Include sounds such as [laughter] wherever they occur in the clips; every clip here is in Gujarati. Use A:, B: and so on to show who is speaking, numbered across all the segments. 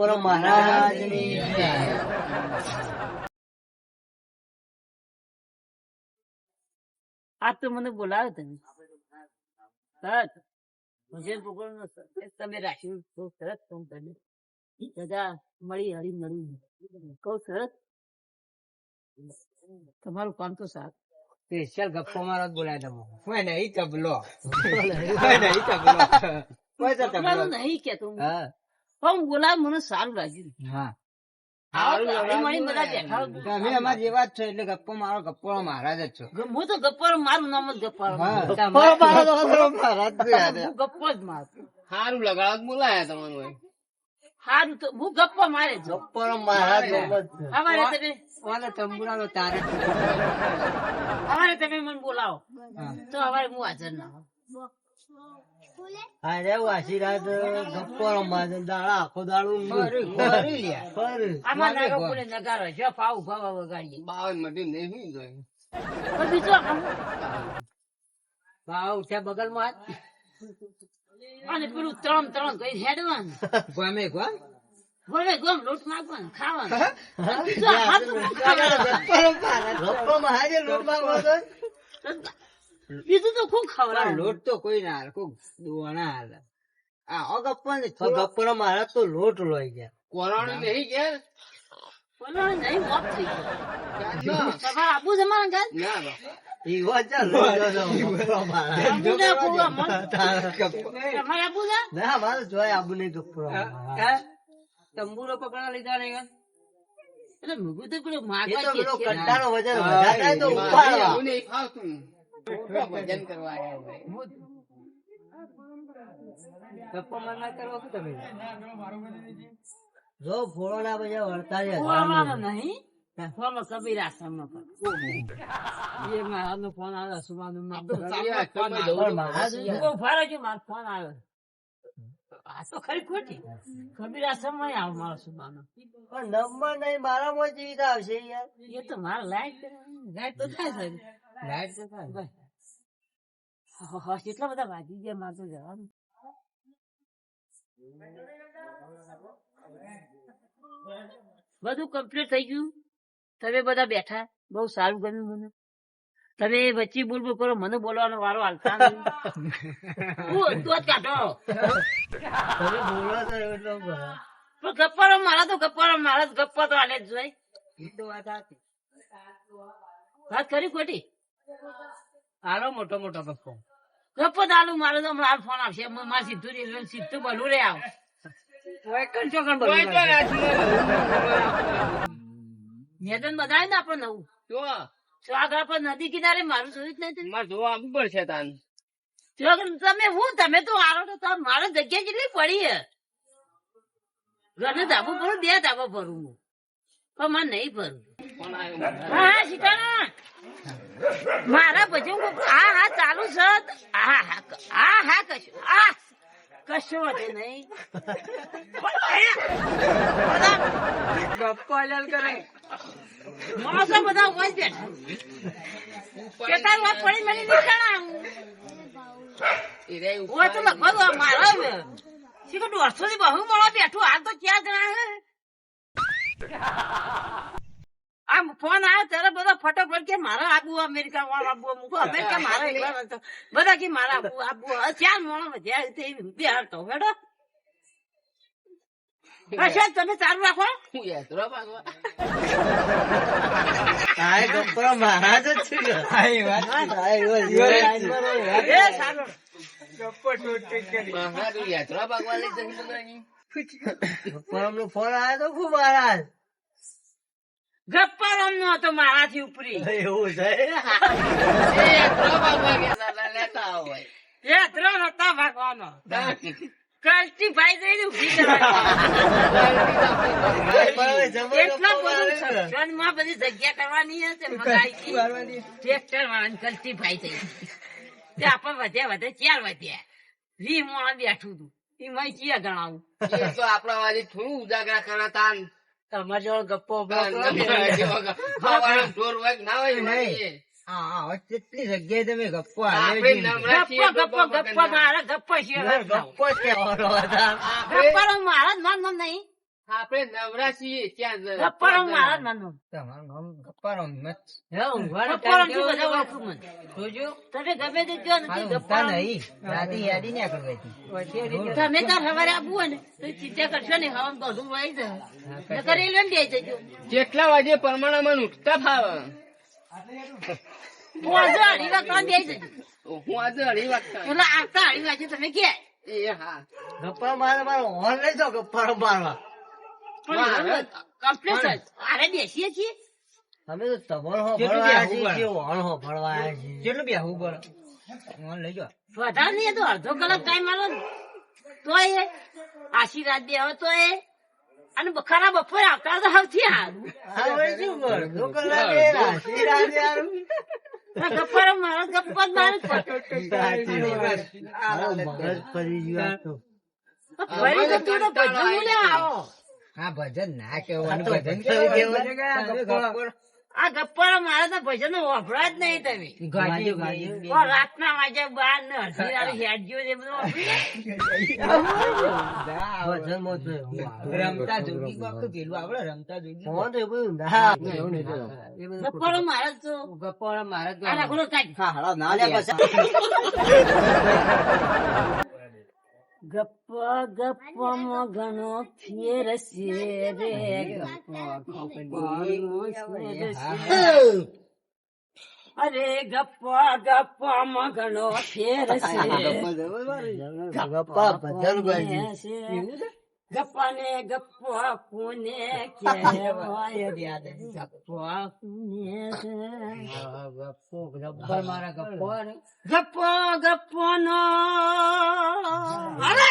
A: ગપ્પર મહારાજની
B: આ તો મને બોલાવે તમે. સરસ ભજન સરસ તમે રાખ્યું. બહુ સરસ કામ કર્યું. બધા મળી હળી મળી. કઉ સરસ. તમારું કામ તો સારું.
A: સ્પેશિયલ ગપ્પો મારો જ બોલાય તમે. કોઈ નહીં તબલો. કોઈ નહીં તબલો. કોઈ તો તબલો.
B: નહીં કેતો હું.
A: હા
B: પણ બોલા મને સારું લાગ્યું.
A: હા. તમે અમારા જેવા જ છો એટલે ગપ્પો મારો ગપ્પો મહારાજ જ છો.
B: હું તો મારું નામ જ
A: ગપ્પો મહારાજ જ યાદ છે.
B: ગપ્પો જ મારું.
C: સારું લગાડવા બોલાયા તમારું
B: સારું તો હું ગપ્પો મારે
A: ગપ્પો મહારાજ નામ જ છે.
B: તમે
A: તારે.
B: અમારે તમે મને બોલાવો. તો હવે હું હાજર ના.
A: અરે વાસીરાજ ગપ્પો રમવા છે. દાડા આખો દાડો
B: આમાં
A: ફરી.
B: પુલે નગારો છે પાવ ભાવ વગાડી
C: બાવન મટી નહીં જોઈ.
B: બીજો
A: બીજું છે બગલમાં
B: અને પેલું ત્રણ ત્રણ કઈ હેડવાનું.
A: ગમે કોણ
B: ભલે ગમ લોટ માગવાનું ખાવાનું.
A: ગપ્પો માં મહારાજે લોટ માંગવો હતો?
B: બીજું તો કોણ
A: પણ લોટ તો કોઈ ના હાલે કોક દોણા હાલે. આ ગપ્પો ને ગપ્પો મહારાજ તો લોટ લોઈ ગયા.
C: કોરોના નહીં ગયા?
B: નહીં મોત થઈ આબુ મારા.
C: ના બા.
A: મારે.
B: તંબુરો પકડા લીધા નહીં એટલે તો પેલું.
A: કંટાળો વજન વધારે થાય તો ઉપાડવા.
C: નહીં ફાવતું ખોટા ભજન કરવા આવ્યા હોય.
A: ગપ્પો મારનાર કરવો શું તમે જો ફોડો ના બધા વળતારી
B: ફોનમાં નહીં કબીર. એ ફોન આવ્યો સુમાનો માં.
C: સારા
B: ફોન આવ્યો. આ તો ખરી ખોટી કબીર સમય આવો મારો સુમાનો
A: પણ નંબર નહીં મારામાં જેવી તો આવશે યાર.
B: એ તો મારે લાઈટ લાઈટ તો થાય સાહેબ
A: લાઈટ તો થાય.
B: કેટલા બધા વાગી ગયા મારે તો જવાનું. બધું કમ્પ્લીટ થઈ ગયું. તમે બધા બેઠા. બહુ સારું ગમ્યું મને. તમે વચ્ચે બોલ બોલ કરો મને બોલવાનો વારો હાલતા નહીં. હું તો જ કાઢો
A: તમે બોલો તો એટલો
B: પણ ગપ્પારો મારા તો ગપ્પારો મારા ગપ્પા તો હાલે જ જોઈ.
A: એ તો વાત
B: કરી ખોટી?
A: આલો મોટો મોટો ગપ્પો.
B: ગપ્પો તો હાલું મારે તો હમણાં ફોન આવશે. મારે સીધું રેલવે સીધું બોલું રે આવ. મેદાન બધાય ને આપણે નવું.
C: જો.
B: તો પર નદી કિનારે મારું જોયું જ નહીં
C: મારે જોવા આવવું પડશે તાન.
B: તમે હું તમે તો આરો તો તમે જગ્યા કેટલી પડી હે? ઘરને ધાબુ ભરું બે ધાબા ભરું હું. પણ મને નહીં ભરું
C: ફોન આવ્યો? મારે.
B: હા હા મારા ભજન હા હા ચાલુ છે. હા હા હા હા કશું હા. કશું વધે નહીં.
A: ગપ્પો કરે.
B: માણસો બધા હોય બેઠા કેતા વાત પડી મને નીકળા તો લગભગ મારા શીખો દોઢસો થી બહુ મળો બેઠું. હાલ તો ક્યાં જણા આમ ફોન આવ્યો ત્યારે બધા ફટોફટ કે મારા આબુ અમેરિકા વાળા આબુ મૂકો. અમેરિકા મારા બધા કે મારા આબુ આબુ. ચાર મોણો વધ્યા તે બિહાર તો હેડો. અચ્છા તમે ચાલુ રાખો.
C: હું યાત્રા ભાગવા
A: આ ગપ્પો મહારાજ જ છે ને. એ વાત છે. એ
C: મહારાજ યાત્રા ભાગવા લઈ જઈ બધાની.
A: ગપ્પોનો ફોન આવ્યો તો ખૂબ મહારાજ
B: ગપ્પા રમનો હતો મારાથી ઉપરી.
A: એવું છે.
C: યાત્રા ભાગવા ગયા લેતા
B: હતા ભાગવાનો. કલ્ટી ભાઈ જઈને ઊભી કરવાની એટલા બધું સત્સંગમાં બધી જગ્યા કરવાની હશે મગાઈ ટ્રેક્ટર વાળાની ગલતી ભાઈ જઈ તે આપણે વધ્યા વધે ચાર વધ્યા વી મોણા બેઠું તું. એમાં ચિયા ગણાવું.
C: એ તો આપણા વાળી થોડું ઉજાગરા કરા તાન
A: તમારે જોડે ગપ્પો
C: ના હોય.
A: હા કેટલી જગ્યાએ તમે ગપ્પો
B: ગપ્પો
C: તો
B: ગપ્પો ગપ્પો મારા ગપ્પો છે
A: ગપ્પો
C: આપણે
B: ગપ્પો મારા નામ નામ નહીં
C: આપણે નવરા છીએ ત્યાં.
B: મારા
A: તમારું નામ. જોજો.
B: તમે ગમે તે.
A: નહીં. યાદી ના.
B: તમે તાર સવારે આપવું હોય ને તો ચિંતા કરશો ને હવા બધું વહી જાય નકર એ લઈને જજો
C: જેટલા વાગે પરમાણામાં ઉઠતા ફાવે
B: હું આજે અઢી વાગતા બેસી જજો
C: હું આજે અઢી વાગતા
B: એટલે આવતા અઢી વાગે તમે ક્યાં
C: એ હા.
A: ગપ્પારો મારે મારો હોર્ન લઈ જાઓ ગપ્પારો મારવા.
B: પણ કમ્પ્લેટ બેસીએ છીએ.
A: અમે તો તમારો હો ભરવા છીએ, કે હોર્ન હો ભરવા આવ્યા છીએ. કેટલું બેહવું પડે? હોર્ન લઈ જાઓ.
B: વધારે નહીં તો અડધો કલાક ટાઈમ આલો ને. તો એ આશીર્વાદ દે હવે તો એ. અને ખરા બપોરે આવતા તો સૌથી સારું. ગપ્પારો મારો ગપ્પા મારો
A: મગજ ફરી ગયું તો.
B: ફરી તો તો ભજન ના આવો.
A: ભજન ના કેવાનું ભજન કહેવાનું.
B: આ ગપ્પારો મારા તો ભજન વાપરા જ નહીં તમે. રાતના વાગે બાર ને અડધી રાતે હેડજો ને એ બધું.
A: રમતા જોગી
B: ગપ્પારો મારા તો.
A: મારે
B: રાખડો કાઢ. ઘણો ફેર છે ગપ્પ ગપ્પમાં ઘણો ફેર છે
A: ગપ્પા ભજન ગાય
B: છે. ગપ્પાને ગપ્પ કોને કહેવાય ગપ્પ કોને છે
A: ગપ્પા મારા ગપ્પા
B: ગપ્પો ગપ્પો નો અરે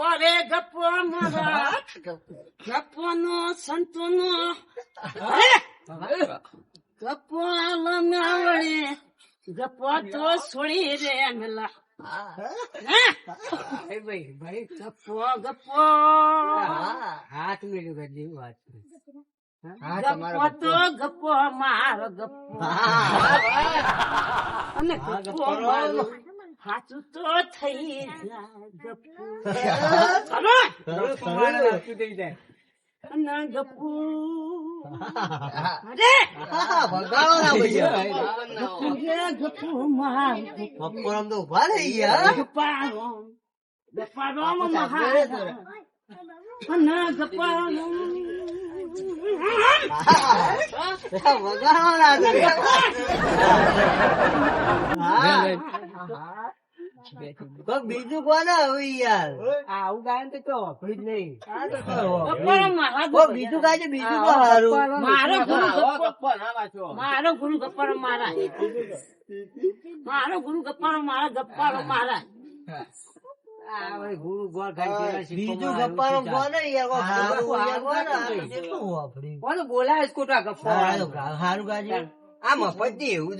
B: ગપ્પો રે ગપ્પો મારા ગપ્પો નો સંતો નો ગપ્પો લંગાવડે ગપ્પો તો છોડી રે મેલા. ગપ્પો. ગપ્પો
A: હાથ મેળ્યું કરી વાત
B: ગપ્પો તો ગપ્પો મારો ગપ્પો. અને ગપ્પો. મારો. સાચું તો થઈ જાય ચાલો અને ગપ્પો અરે અરે ગપ્પો
A: બીજું કોને હવે યાર આવું ગાય તો વાપર્યું જ નહીં બીજું ગાય બીજું તો
B: મારો. મારો ગુરુ ગપ્પાનો મારા. મારો ગુરુ ગપ્પાનો મારા
A: ગપ્પાનો મારા. આ મફત એવું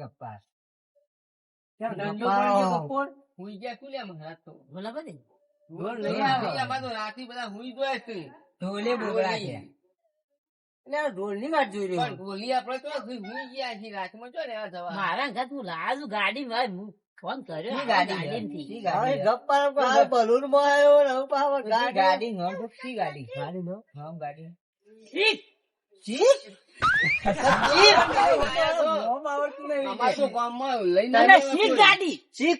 A: ગપ્પા
C: હુઈ ગયા કુલ્યા રાત તો.
B: બધી
C: રાતે હુઈ જોયા છે.
A: ઢોલે બોગડા છે.
D: એટલે આ ઢોલની વાત જોઈ રહ્યો
C: ઢોલી આપણે તો હુઈ હુઈ ગયા છીએ રાતમાં જો રહેવા જવા.
B: મારા ઘર તું લાજુ ગાડી માં હું ફોન કર્યો.
A: ગાડી આવ્યો ગાડી ગાડી ગાડી ગાડી નો ગાડી
B: શીખ.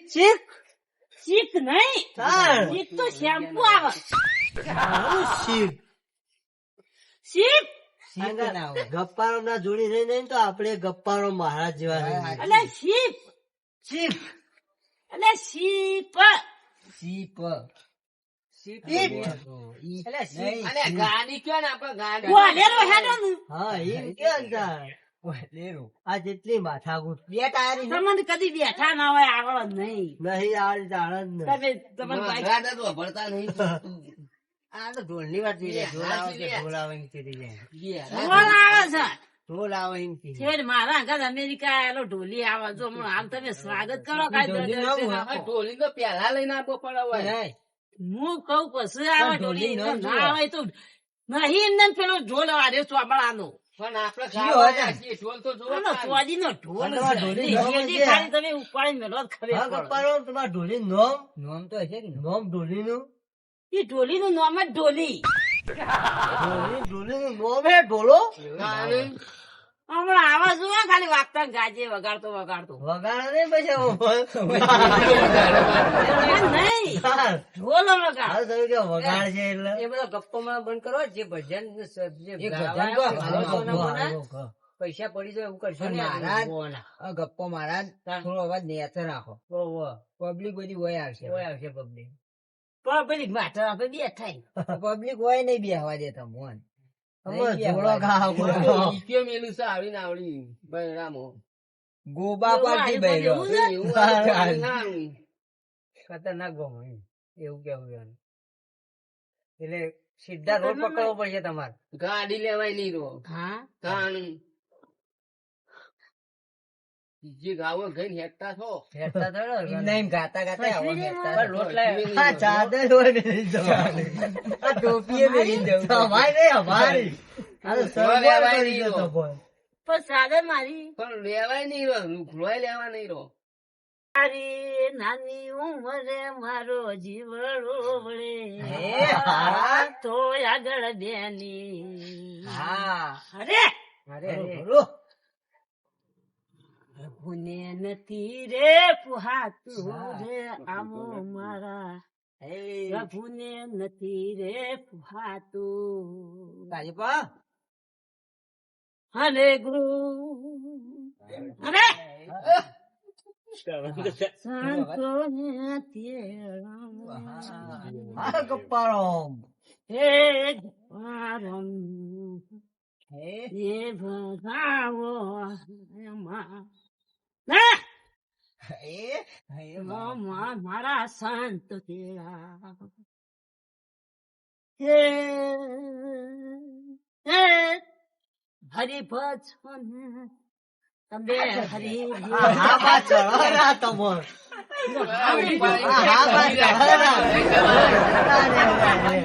C: તો
B: શીખ નહીં. શીખ શેમ્પુ આવે.
A: શીખ?
B: શીખ?
A: ગપ્પારો ના જોડી રહી નહીં તો આપણે ગપ્પારો મહારાજ જેવા.
B: એટલે શીપ.
A: શીપ.
B: એટલે શીપ.
A: શીપ. આ જેટલી માથાકૂટ. બે ટાયર
B: તમને કદી બેઠા ના હોય આવડત નહીં.
A: નહીં આવડી જ
C: નહીં. [laughs]
A: આ તો ઢોલની વાત ઢોલ આવે છે, ઢોલ આવે
B: છે.
A: આવે
B: મારા અમેરિકા આવેલો ઢોલી આવે જો હમણાં તમે સ્વાગત કરો
A: ઢોલી ના.
B: આપો.
C: તો પેલા લઈને આપવો પડે.
B: હું કઉ પછી આવે
A: ઢોલી
B: ઢોલી
A: ના
B: આવે તો નહીં એમને પેલો ઢોલ વાળ્યો ચોબડાનો
C: પણ. છીએ, ઢોલ તો જ
B: ઢોલ
A: નોમ
B: તમે ખબર
A: તમારા નોમ? નોમ તો હશે નોમ ઢોલી ઢોલીનું?
B: એ ઢોલીનું નામ જ ઢોલી.
A: ઢોલી- નું નામ હે ઢોલો?
B: હમણાં આવા જુઓ ખાલી વાગતા ગાજે વગાડતો વગાડતો.
A: વગાડો નહીં
B: ઢોલો વગાડ.
A: વગાડ છે વગાડશે એટલે.
D: એ બધા ગપ્પો માં બંધ કરો જે ભજન. પૈસા પડી જાય એવું કરશો
A: મહારાજ ગપ્પો મહારાજ. થોડો અવાજ નેચે રાખો. પબ્લિક બધી વય આવશે.
D: વય આવશે પબ્લિક.
B: પણ પેલી માથા આપે બે થાય [laughs]
A: પબ્લિક હોય નહીં બેહવા દેતા મોહન
D: અમારે
A: નહીં
D: જોડો
A: બેહવા
D: ઘા
A: દેતા.
D: ઊભો.
C: ઈક્યો મેલું છે આવડી ને આવડી બૈરામો.
A: ગોબા
B: એવું
A: પાટી
B: આ
A: બૈરો.
B: એવું છે?
C: એવું આવડે ના આવડે.
D: ખતરનાક. એવું કેવું. એટલે સીધા રોડ પકડવો પડશે તમારે
C: ગાડી લેવાય નહીં રો
B: હા
C: તાણ જે ગાવો ગઈ હેઠતા છો
D: ને?
A: નહીં, ગાતા ગાતા આવો. આ ચાદર હોય મેલી આ ટોપીએ મેલી જવું. તમારી નહીં, અમારી. આ તો.
B: પણ મારી
C: પણ લેવાય નહીં રો લુખડોય લેવા નહીં રો
B: મારી નાની ઉંમરે મારો જીવડો વળે
A: હા.
B: તો આગળ બેની
A: હા
B: અરે
D: અરે.
B: પ્રભુને નથી રે પુહાતું રે આવો મારા.
A: હે,
B: પ્રભુને નથી રે પુહાતું.
A: કાજીપા.
B: હરે ગુરુ. અરે! સંતોને તેડા
A: હા, ગપ્પારો.
B: હે ભગાવો એમાં મારા સંત તેરા હે હે હરિભજન તમે હરી
A: તમોર. હા